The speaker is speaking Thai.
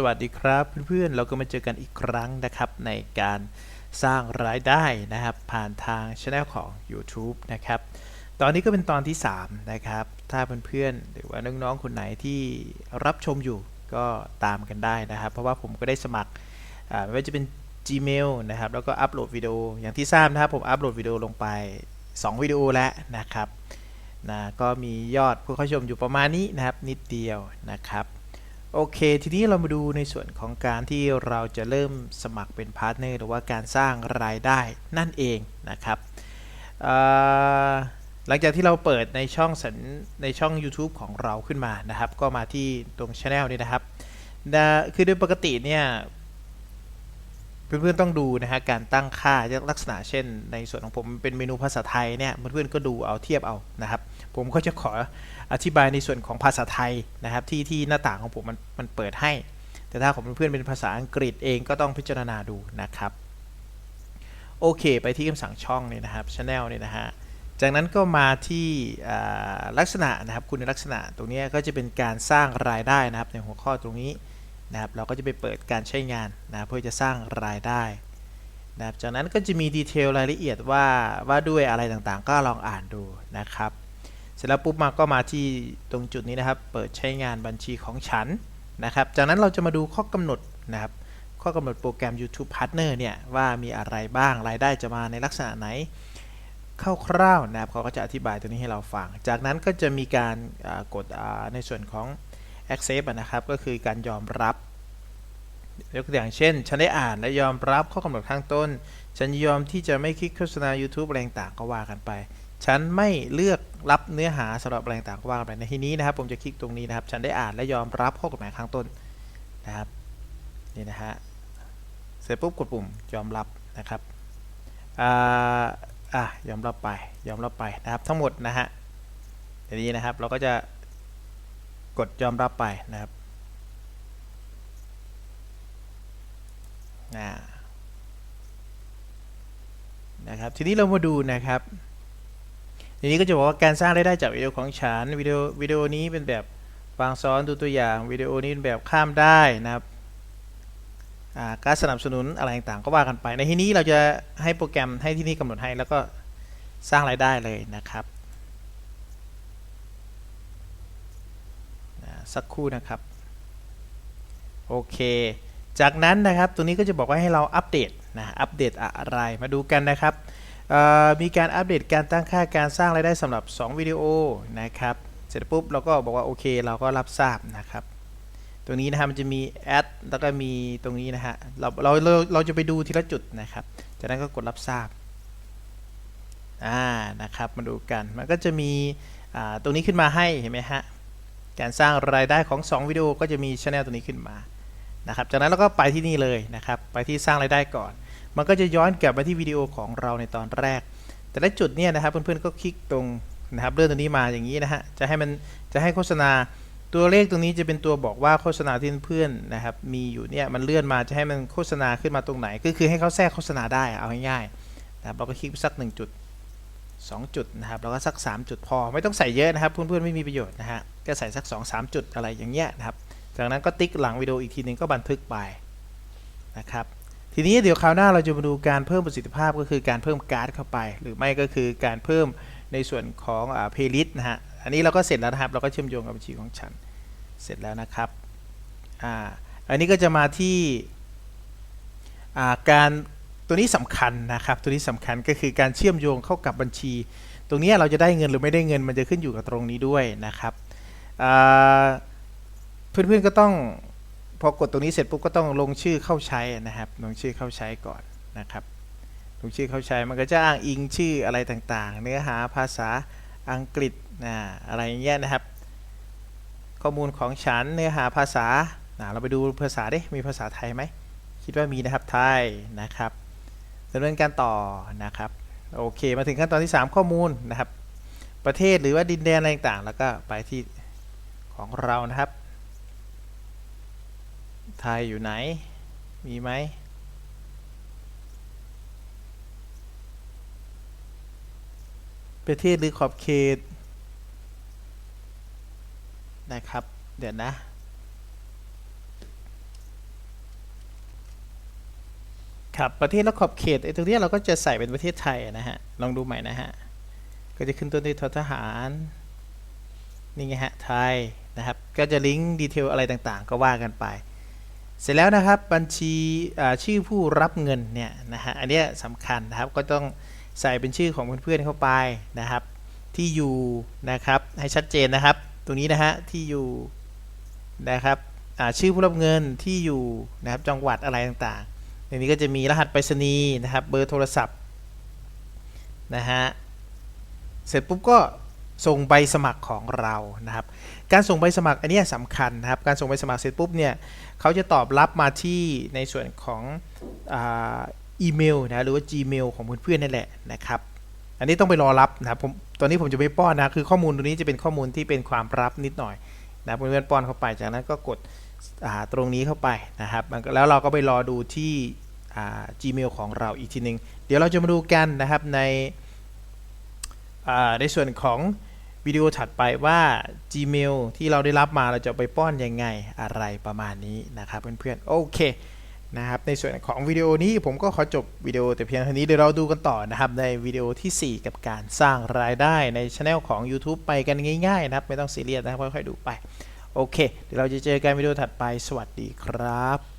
สวัสดีครับเพื่อนๆเราก็มาเจอกันอีกครั้งนะครับในการสร้างรายได้นะครับ ผ่านทางช anel ของ YouTube นะครับ ตอนนี้ก็เป็นตอนที่ 3 นะครับ ถ้าเพื่อนๆหรือว่าน้องๆคนไหนที่รับชมอยู่ก็ตามกันได้นะครับ เพราะว่าผมก็ได้สมัครไม่ว่าจะเป็น Gmail นะครับแล้วก็อัปโหลดวิดีโออย่างที่ทราบนะครับผมอัปโหลดวิดีโอลงไป 2 วิดีโอแล้วนะครับนะก็มียอดผู้เข้าชมอยู่ประมาณนี้นะครับนิดเดียวนะครับ โอเค ทีนี้เรามาดูในส่วนของการที่เราจะเริ่มสมัครเป็นพาร์ทเนอร์หรือว่าการสร้างรายได้นั่นเองนะครับหลังจากที่เราเปิดในช่องสัญในช่อง YouTube ของเราขึ้นมานะครับ ก็มาที่ตรง Channel นี้นะครับ คือโดยปกติเนี่ย เพื่อนๆต้องดูนะฮะการตั้งค่าลักษณะเช่น ในส่วนของผมเป็นเมนูภาษาไทยเนี่ยเพื่อนๆก็ดูเอาเทียบเอานะครับ ผมก็จะขออธิบายในส่วนของภาษาไทยนะครับ ที่ที่หน้าต่างของผมมันมันเปิดให้ แต่ถ้าของเพื่อนๆเป็นภาษาอังกฤษเองก็ต้องพิจารณาดูนะครับโอเค ไปที่คำสั่งช่องนี่นะครับ channel นี่นะฮะจากนั้นก็มาที่ลักษณะนะครับ คุณลักษณะตรงนี้ก็จะเป็นการสร้างรายได้นะครับในหัวข้อตรงนี้ นะครับเราก็จะไปเปิดการใช้งานนะเพื่อจะสร้างรายได้นะครับจากนั้นก็จะมีดีเทลรายละเอียดว่าว่าด้วยอะไรต่างๆ ก็ลองอ่านดูนะครับ เสร็จแล้วปุ๊บมาก็มาที่ตรงจุดนี้นะครับ เปิดใช้งานบัญชีของฉันนะครับ จากนั้นเราจะมาดูข้อกำหนดนะครับ ข้อกำหนดโปรแกรม YouTube Partner เนี่ยว่ามีอะไรบ้างรายได้จะมาในลักษณะไหนคร่าวๆนะครับเขาก็จะอธิบายตัวนี้ให้เราฟัง จากนั้นก็จะมีการกดในส่วนของ accept อะนะครับ ก็คือการยอมรับยกตัวอย่างเช่น ฉันได้อ่านและยอมรับข้อกำหนดข้างต้น ฉันยอมที่จะไม่คลิกโฆษณา YouTube อะไรต่างก็ว่ากันไป ฉันไม่เลือกรับเนื้อหาสำหรับอะไรต่างก็ว่ากันไปในที่นี้นะครับ ผมจะคลิกตรงนี้นะครับ ฉันได้อ่านและยอมรับข้อกฎหมายข้างต้นนะครับนี่นะฮะเสร็จปุ๊บกดปุ่มยอมรับนะครับอ่าอะยอมรับไปยอมรับไปนะครับทั้งหมดนะฮะทีนี้นะครับเราก็จะ กดยอมรับไปนะครับนะครับ ทีนี้เรามาดูนะครับทีนี้ก็จะบอกว่าการสร้างรายได้จากวิดีโอของฉันวิดีโอวิดีโอนี้เป็นแบบฟังซ้อนดูตัวอย่างวิดีโอนี้เป็นแบบข้ามได้นะครับการสนับสนุนอะไรต่างๆก็ว่ากันไป ในที่นี้เราจะให้โปรแกรมให้ที่นี่กำหนดให้แล้วก็สร้างรายได้เลยนะครับอ่า สักครู่นะครับ โอเค จากนั้นนะครับตัวนี้ก็จะบอกว่าให้เราอัปเดตนะอัปเดตอะไรมาดูกันนะครับมีการอัปเดตการตั้งค่าการสร้างรายได้สำหรับ 2 วิดีโอนะครับ เสร็จปุ๊บเราก็บอกว่าโอเค เราก็รับทราบนะครับ ตรงนี้นะฮะมันจะมีแอดแล้วก็มีตรงนี้นะฮะเราเราเราเราจะไปดูทีละจุดนะครับ จากนั้นก็กดรับทราบอ่านะครับมาดูกันมันก็จะมีตรงนี้ขึ้นมาให้เห็นไหมฮะ การสร้างรายได้ของ 2 วิดีโอก็จะมีช anel ตัวนี้ขึ้นมานะครับ จากนั้นเราก็ไปที่นี่เลยนะครับ ไปที่สร้างรายได้ก่อน มันก็จะย้อนกลับมาที่วิดีโอของเราในตอนแรก แต่ละจุดเนี่ยนะครับเพื่อนๆก็คลิกตรงนะครับเลื่อนตัวนี้มาอย่างนี้นะฮะ จะให้มันจะให้โฆษณาตัวเลขตรงนี้จะเป็นตัวบอกว่าโฆษณาที่เพื่อนๆนะครับมีอยู่เนี่ยมันเลื่อนมาจะให้มันโฆษณาขึ้นมาตรงไหน ก็คือให้เขาแทรกโฆษณาได้เอาง่ายๆนะครับเราก็คลิกสัก 1 จุด 2 จุดนะครับแล้วก็สัก 3 จุดพอไม่ต้องใส่เยอะนะครับเพื่อนๆไม่มีประโยชน์นะฮะ ก็ใส่สัก 2 3 จุดอะไรอย่างเงี้ยนะครับ จากนั้นก็ติ๊กหลังวิดีโออีกทีหนึ่งก็บันทึกไปนะครับ ทีนี้เดี๋ยวคราวหน้าเราจะมาดูการเพิ่มประสิทธิภาพก็คือการเพิ่มการ์ดเข้าไป หรือไม่ก็คือการเพิ่มในส่วนของอ่า playlist นะฮะ อันนี้เราก็เสร็จแล้วนะครับ เราก็เชื่อมโยงกับบัญชีของฉัน เสร็จแล้วนะครับ อ่า อันนี้ก็จะมาที่อ่าการตัวนี้สำคัญนะครับ ตัวนี้สำคัญก็คือการเชื่อมโยงเข้ากับบัญชี ตรงนี้เราจะได้เงินหรือไม่ได้เงินมันจะขึ้นอยู่กับตรงนี้ด้วยนะครับ เพื่อนๆก็ต้องพอกดตรงนี้เสร็จปุ๊บก็ต้องลงชื่อเข้าใช้นะครับ ลงชื่อเข้าใช้ก่อนนะครับ ลงชื่อเข้าใช้มันก็จะอ้างอิงชื่ออะไรต่างๆ เนื้อหาภาษาอังกฤษนะอะไรอย่างเงี้ยนะครับ ข้อมูลของฉันเนื้อหาภาษานะเราไปดูภาษาดิมีภาษาไทยไหมคิดว่ามีนะครับไทยนะครับดำเนินการต่อนะครับโอเคมาถึงขั้นตอนที่ 3 ข้อมูลนะครับ ประเทศหรือว่าดินแดนอะไรต่างๆ แล้วก็ไปที่ ของเรานะครับ ไทยอยู่ไหน มีไหม ประเทศหรือขอบเขต นะครับ เดี๋ยวนะครับประเทศและขอบเขตไอ้ตรงนี้เราก็จะใส่เป็นประเทศไทยนะฮะลองดูใหม่นะฮะก็จะขึ้นต้นด้วยททหารนี่ไงฮะไทย นะครับ ก็จะลิงก์ดีเทลอะไรต่างๆ ก็ว่ากันไป เสร็จแล้วนะครับบัญชีชื่อผู้รับเงินเนี่ยนะฮะอันนี้สำคัญนะครับก็ต้องใส่เป็นชื่อของเพื่อนๆเข้าไปนะครับ ที่อยู่นะครับให้ชัดเจนนะครับ ตรงนี้นะฮะที่อยู่นะครับชื่อผู้รับเงินที่อยู่นะครับจังหวัดอะไรต่างๆในนี้ก็จะมีรหัสไปรษณีย์นะครับเบอร์โทรศัพท์นะฮะเสร็จปุ๊บก็ ส่งใบสมัครของเรานะครับ การส่งใบสมัครอันนี้สำคัญนะครับ การส่งใบสมัครเสร็จปุ๊บเนี่ยเขาจะตอบรับมาที่ในส่วนของอีเมลนะหรือว่า Gmail ของเพื่อนๆนั่นแหละนะครับอันนี้ต้องไปรอรับนะครับผมตอนนี้ผมจะไม่ป้อนนะคือข้อมูลตรงนี้จะเป็นข้อมูลที่เป็นความลับนิดหน่อยนะเพื่อนๆป้อนเข้าไปจากนั้นก็กดตรงนี้เข้าไปนะครับ แล้วเราก็ไปรอดูที่ Gmail ของเราอีกทีหนึงเดี๋ยวเราจะมาดูกันนะครับในในส่วนของ วิดีโอถัดไปว่า Gmail ที่เราได้รับมาเราจะไปป้อนยังไงอะไรประมาณนี้นะครับเพื่อนๆโอเคนะครับในส่วนของวิดีโอนี้ผมก็ขอจบวิดีโอแต่เพียงเท่านี้เดี๋ยวเราดูกันต่อนะครับในวิดีโอทีสี่4 กับการสร้างรายได้ในช anel ของ YouTube ไปกันง่ายๆนะครับ ไม่ต้องซีเรียสนะครับค่อยๆดูไป โอเค เดี๋ยวเราจะเจอกันวิดีโอถัดไปสวัสดีครับ